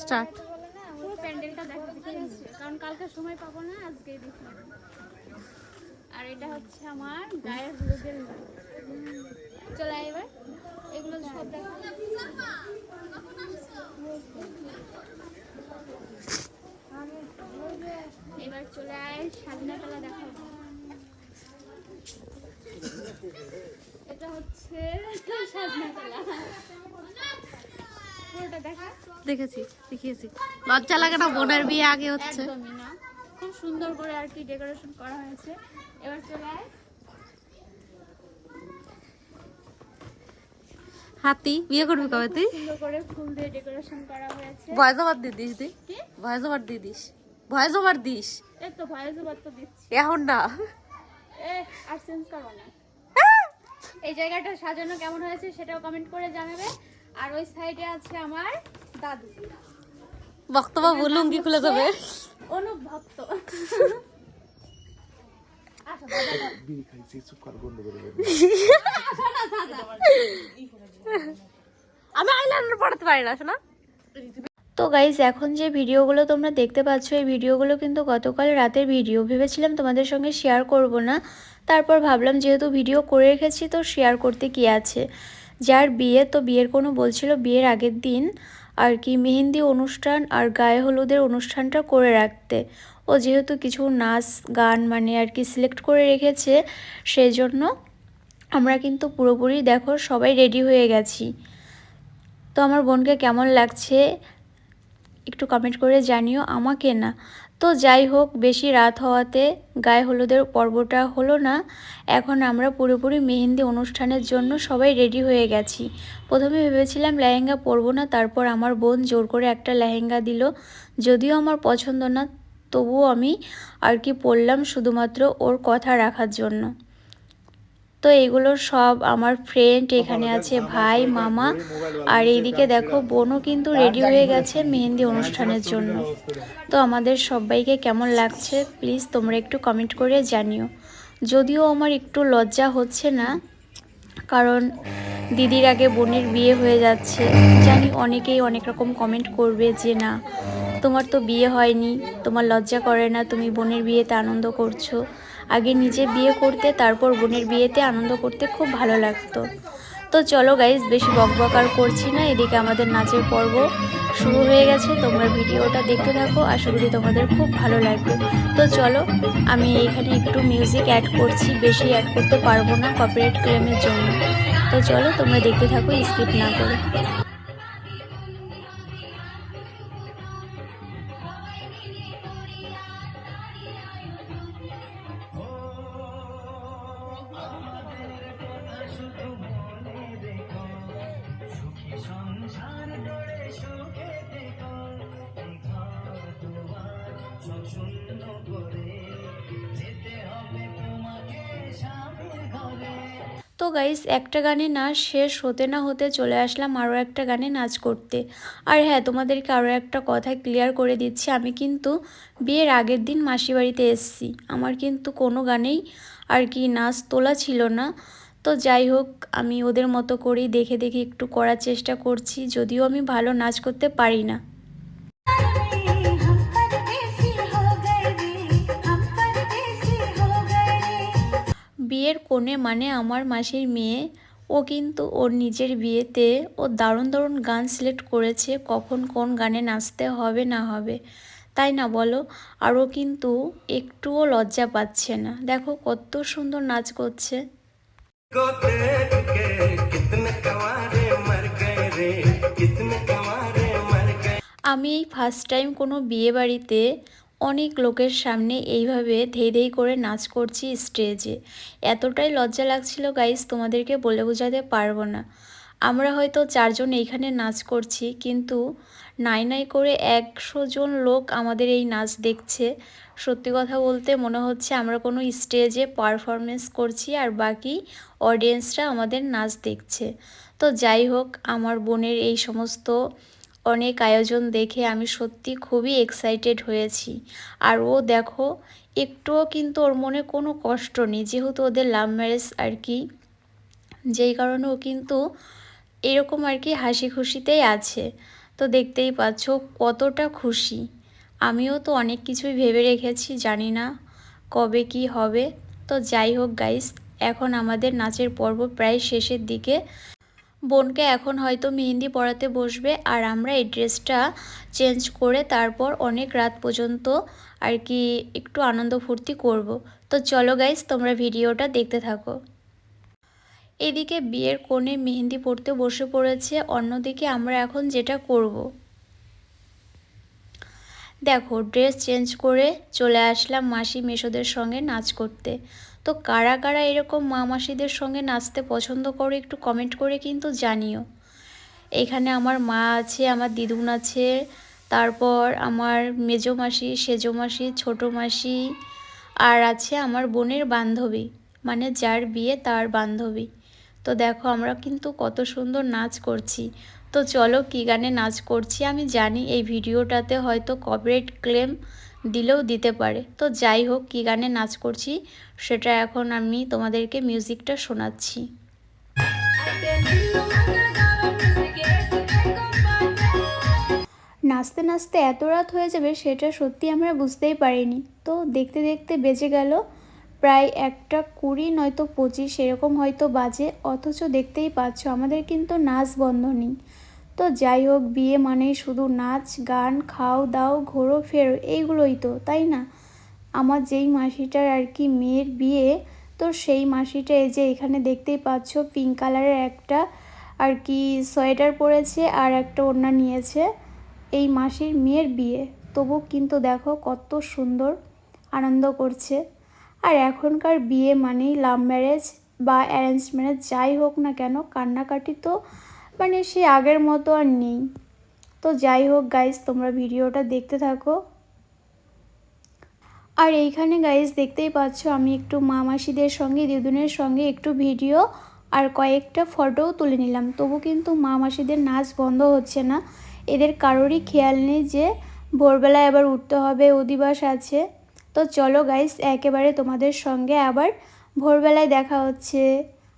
Start পুরো প্যান্ডেলটা দেখা ঠিক আছে কারণ কালকে সময় পাবো না আজকেই দেখি। আর এটা হচ্ছে আমার গায়ের হলুদের। চলে এবার। এগুলো সব এবার চলে আয় স্বাধীনতা দেখো। এটা হচ্ছে পুরোটা দেখা দেখেছি দেখিয়েছি। লজ্জা লাগে না বোনের বিয়ে আগে হচ্ছে। খুব সুন্দর করে আর কি ডেকোরেশন করা হয়েছে। এবার চলে হাতি বিয়ে করবি কবে তুই? সুন্দর করে ফুল দিয়ে ডেকোরেশন করা হয়েছে। ভয়েস ওভার দিয়ে দিস দি। কি? ভয়েস ওভার দিয়ে দিস। ভয়েস ওভার দিস। এই তো ভয়েস ওভার তো দিচ্ছি। এখন না। এ আর করব না। এই জায়গাটা সাজানো কেমন হয়েছে সেটাও কমেন্ট করে জানাবে। আর ওই সাইডে আছে আমার দাদু। বক্তব্য বলুন কি খুলে যাবে। অনুপ ভক্ত। আমি পড়াতে পারি না শোনা। তো গাইজ এখন যে ভিডিওগুলো তোমরা দেখতে পাচ্ছ এই ভিডিওগুলো কিন্তু গতকাল রাতের ভিডিও। ভেবেছিলাম তোমাদের সঙ্গে শেয়ার করব না। তারপর ভাবলাম যেহেতু ভিডিও করে রেখেছি তো শেয়ার করতে কি আছে? যার বিয়ে, তো বিয়ের কোনো বলছিল বিয়ের আগের দিন আর কি, মেহেন্দি অনুষ্ঠান আর গায়ে হলুদের অনুষ্ঠানটা করে রাখতে। ও যেহেতু কিছু নাচ, গান মানে আর কি সিলেক্ট করে রেখেছে সেই জন্য আমরা কিন্তু পুরোপুরি দেখো সবাই রেডি হয়ে গেছি। তো আমার বোনকে কেমন লাগছে একটু কমেন্ট করে জানিও, আমাকে না। তো যাই হোক, বেশি রাত হওয়াতে গায়ে হলুদের পর্বটা হলো না। এখন আমরা পুরোপুরি মেহেন্দি অনুষ্ঠানের জন্য সবাই রেডি হয়ে গেছি। প্রথমে ভেবেছিলাম লেহেঙ্গা পরবো না, তারপর আমার বোন জোর করে একটা লেহেঙ্গা দিল। যদিও আমার পছন্দ না, তবুও আমি আর কি পরলাম শুধুমাত্র ওর কথা রাখার জন্য। তো এগুলো সব আমার ফ্রেন্ড এখানে আছে ভাই মামা। আর এইদিকে দেখো বোনও কিন্তু রেডি হয়ে গেছে মেহেন্দি অনুষ্ঠানের জন্য। তো আমাদের সবাইকে কেমন লাগছে? প্লিজ তোমরা একটু কমেন্ট করে জানিও। যদিও আমার একটু লজ্জা হচ্ছে না কারণ দিদির আগে বোনের বিয়ে হয়ে যাচ্ছে। জানি অনেকেই অনেক রকম কমেন্ট করবে যে না তোমার তো বিয়ে হয়নি তোমার লজ্জা করে না তুমি বোনের বিয়েতে আনন্দ করছ। আগে নিজে বিয়ে করতে, তারপর বোনের বিয়েতে আনন্দ করতে খুব ভালো লাগতো। তো চলো গাইজ বেশি বকবক আর করছি না, এদিকে আমাদের নাচের পর্ব শুরু হয়ে গেছে। তোমরা ভিডিওটা দেখতে থাকো, আশা করি তোমাদের খুব ভালো লাগবে। তো চলো, আমি এখানে একটু মিউজিক অ্যাড করছি, বেশি অ্যাড করতে পারব না কপিরাইট ক্লেমের জন্য। তো চলো, তোমরা দেখতে থাকো স্কিপ না করে। তো গাইস একটা গানে নাচ শেষ হতে না হতে চলে আসলাম আরও একটা গানে নাচ করতে। আর হ্যাঁ তোমাদেরকে আরও একটা কথা ক্লিয়ার করে দিচ্ছি, আমি কিন্তু বিয়ের আগের দিন মাসি বাড়িতে এসছি। আমার কিন্তু কোনো গানেই আর কি নাচ তোলা ছিল না। তো যাই হোক, আমি ওদের মতো করেই দেখে দেখে একটু করার চেষ্টা করছি, যদিও আমি ভালো নাচ করতে পারি না। বিয়ের কোণে মানে আমার মাসির মেয়ে। ও কিন্তু ওর নিজের বিয়েতে ও দারুণ দারুণ গান সিলেক্ট করেছে কখন কোন গানে নাচতে হবে না হবে। তাই না বলো? আর ও কিন্তু একটুও লজ্জা পাচ্ছে না। দেখো কত সুন্দর নাচ করছে। আমি এই ফার্স্ট টাইম কোনো বিয়ে বাড়িতে অনেক লোকের সামনে এইভাবে ধেই ধেই করে নাচ করছি স্টেজে। এতটাই লজ্জা লাগছিল গাইস তোমাদেরকে বলে বোঝাতে পারব না। আমরা হয়তো চারজন এইখানে নাচ করছি, কিন্তু নাই নাই করে একশো জন লোক আমাদের এই নাচ দেখছে। সত্যি কথা বলতে মনে হচ্ছে আমরা কোনো স্টেজে পারফরমেন্স করছি আর বাকি অডিয়েন্সরা আমাদের নাচ দেখছে। তো যাই হোক, আমার বোনের এই সমস্ত অনেক আয়োজন দেখে আমি সত্যি খুবই এক্সাইটেড হয়েছি। আর ও দেখো, একটুও কিন্তু ওর মনে কোনো কষ্ট নেই, যেহেতু ওদের লাভ ম্যারেজ আর কি। যেই কারণে ও কিন্তু এরকম আর কি হাসি খুশিতেই আছে। তো দেখতেই পাচ্ছ কতটা খুশি। আমিও তো অনেক কিছুই ভেবে রেখেছি, জানি না কবে কি হবে। তো যাই হোক গাইস এখন আমাদের নাচের পর্ব প্রায় শেষের দিকে। বোনকে এখন হয়তো মেহেন্দি পড়াতে বসবে আর আমরা এই ড্রেসটা চেঞ্জ করে তারপর অনেক রাত পর্যন্ত আর কি একটু আনন্দ ফুর্তি করব। তো চলো গাইস তোমরা ভিডিওটা দেখতে থাকো। এদিকে বিয়ের কোণে মেহেন্দি পড়তে বসে পড়েছে, অন্যদিকে আমরা এখন যেটা করব। দেখো ড্রেস চেঞ্জ করে চলে আসলাম মাসি মেশোদের সঙ্গে নাচ করতে। তো কারা কারা এরকম মা মাসিদের সঙ্গে নাচতে পছন্দ করো একটু কমেন্ট করে কিন্তু জানিও। এখানে আমার মা আছে, আমার দিদুন আছে, তারপর আমার মেজো মাসি, সেজো মাসি, ছোটো মাসি, আর আছে আমার বোনের বান্ধবী মানে যার বিয়ে তার বান্ধবী। তো দেখো আমরা কিন্তু কত সুন্দর নাচ করছি। তো চলো কী গানে নাচ করছি আমি জানি এই ভিডিওটাতে হয়তো কপিরাইট ক্লেম দিলেও দিতে পারে। তো যাই হোক, কী গানে নাচ করছি সেটা এখন আমি তোমাদেরকে মিউজিকটা শোনাচ্ছি। নাচতে নাচতে এত রাত হয়ে যাবে সেটা সত্যি আমরা বুঝতেই পারিনি। তো দেখতে দেখতে বেজে গেল প্রায় একটা কুড়ি নয়তো পঁচিশ, এরকম হয়তো বাজে, অথচ দেখতেই পাচ্ছ আমাদের কিন্তু নাচ বন্ধ নেই। তো যাই হোক, বিয়ে মানেই শুধু নাচ, গান, খাও দাও, ঘোরো, ফেরো, এইগুলোই তো, তাই না? আমার যেই মাসিটার আর কি মেয়ের বিয়ে, তো সেই মাসিটা এই যে এখানে দেখতেই পাচ্ছ পিঙ্ক কালারের একটা আর কি সোয়েটার পরেছে আর একটা ওড়না নিয়েছে এই মাসির মেয়ের বিয়ে। তবু কিন্তু দেখো কত সুন্দর, আনন্দ করছে। আর এখনকার বিয়ে মানেই লাভ ম্যারেজ বা অ্যারেঞ্জ ম্যারেজ যাই হোক না কেন, কান্নাকাটি তো মানে সে আগের মতো আর নেই। তো যাই হোক গাইজ তোমরা ভিডিওটা দেখতে থাকো। আর এইখানে গাইজ দেখতেই পাচ্ছ আমি একটু মা মাসিদের সঙ্গে, দিদুনের সঙ্গে একটু ভিডিও আর কয়েকটা ফটোও তুলে নিলাম। তবু কিন্তু মা মাসিদের নাচ বন্ধ হচ্ছে না। এদের কারোরই খেয়াল নেই যে ভোরবেলায় আবার উঠতে হবে, অধিবাস আছে। তো চলো গাইস একেবারে তোমাদের সঙ্গে আবার ভোরবেলায় দেখা হচ্ছে।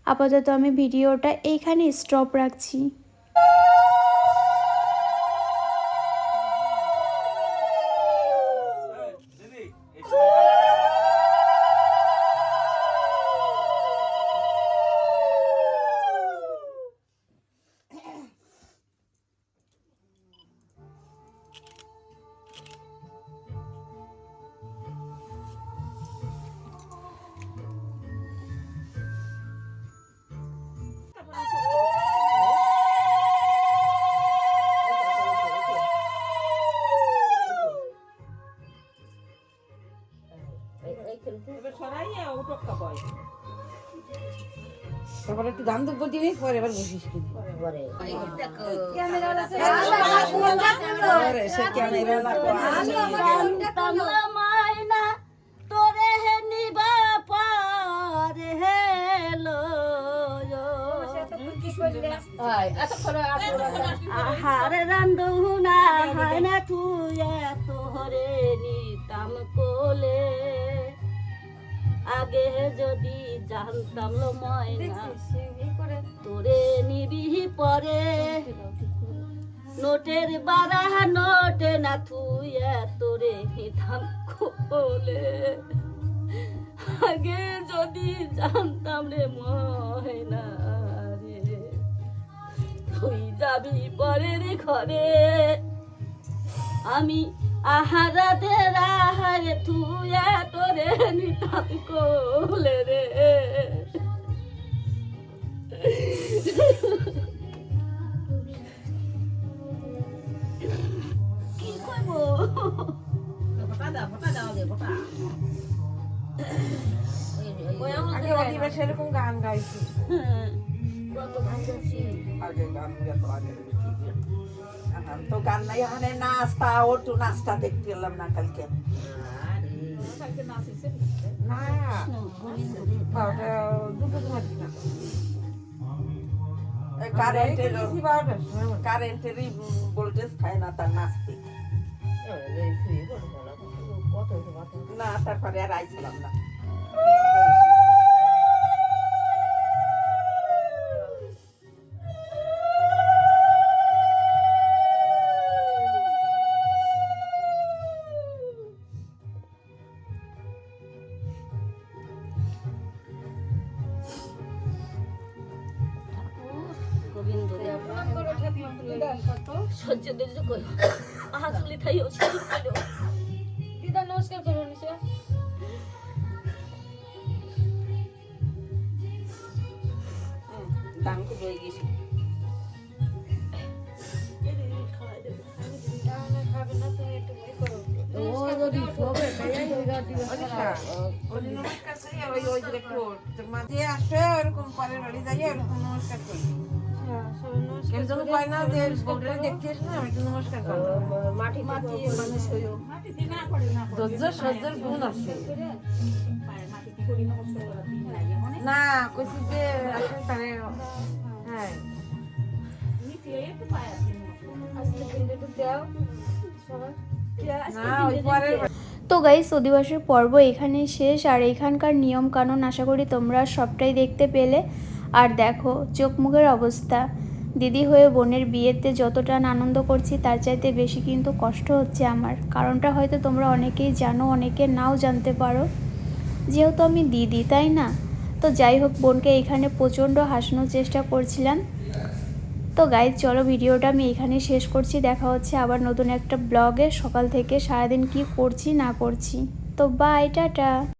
আপাতত আমি ভিডিওটা এইখানে স্টপ রাখছি। তারপর একটু গান দুব্ব দিবি পরে এবার বসিস কিন্তু পরে। সে ক্যামেরা লাগবে মাইনা তোরে হে নিবা পারে হেলো আহারে রান্ধুনা হয় না তুই তোহরে নিতাম কোলে। আগে যদি জানতাম লো ময়না। তোরে নিবি পরে। নোটের বারা নোটে না তুই তোরে নিতাম কোলে। আগে যদি জানতাম রে ময়না রে তুই যাবি পরের ঘরে। আমি আহারা দে রাহারে তুই নিতাম কোলে রে কি করব আগে সেরকম গান গাইছি কত গান গাইছি। আগে গান গেত আগে তো গান নাই এখানে নাস্তা ওটু নাস্তা দেখতে এলাম না কালকে না বারোটা দুটো তোমার দিনা কারেন্টের কারেন্টেরই ভোল্টেজ খায় না তার নাচতে। না তারপরে আর আইছিলাম না। সহ্য ধৈর্য করো হাসলি থাই ও শুরু করো দিদা নমস্কার করো নিশা গেছি নমস্কার করি ওই ওই যে আসে ওরকম পরের বাড়ি যাই ওরকম নমস্কার করি দেখতে এসে আমি নমস্কার মাটি মাটি মানুষ গুণ আছে। না, কইছি যে আসলে তারে হ্যাঁ। তো গাইস অধিবাসের পর্ব এখানেই শেষ, আর এখানকার নিয়ম কানুন আশা করি তোমরা সবটাই দেখতে পেলে। আর দেখো চোখ মুখের অবস্থা। দিদি হয়ে বোনের বিয়েতে যতটা আনন্দ করছি, তার চাইতে বেশি কিন্তু কষ্ট হচ্ছে আমার। কারণটা হয়তো তোমরা অনেকেই জানো, অনেকে নাও জানতে পারো। যেহেতু আমি দিদি, তাই না? তো যাই হোক, বোনকে এখানে প্রচণ্ড হাসানোর চেষ্টা করছিলাম। তো গাইজ চলো ভিডিওটা আমি এখানে শেষ করছি। দেখা হচ্ছে আবার নতুন একটা ব্লগে। সকাল থেকে সারাদিন কি করছি, না করছি। তো বাই টাটা।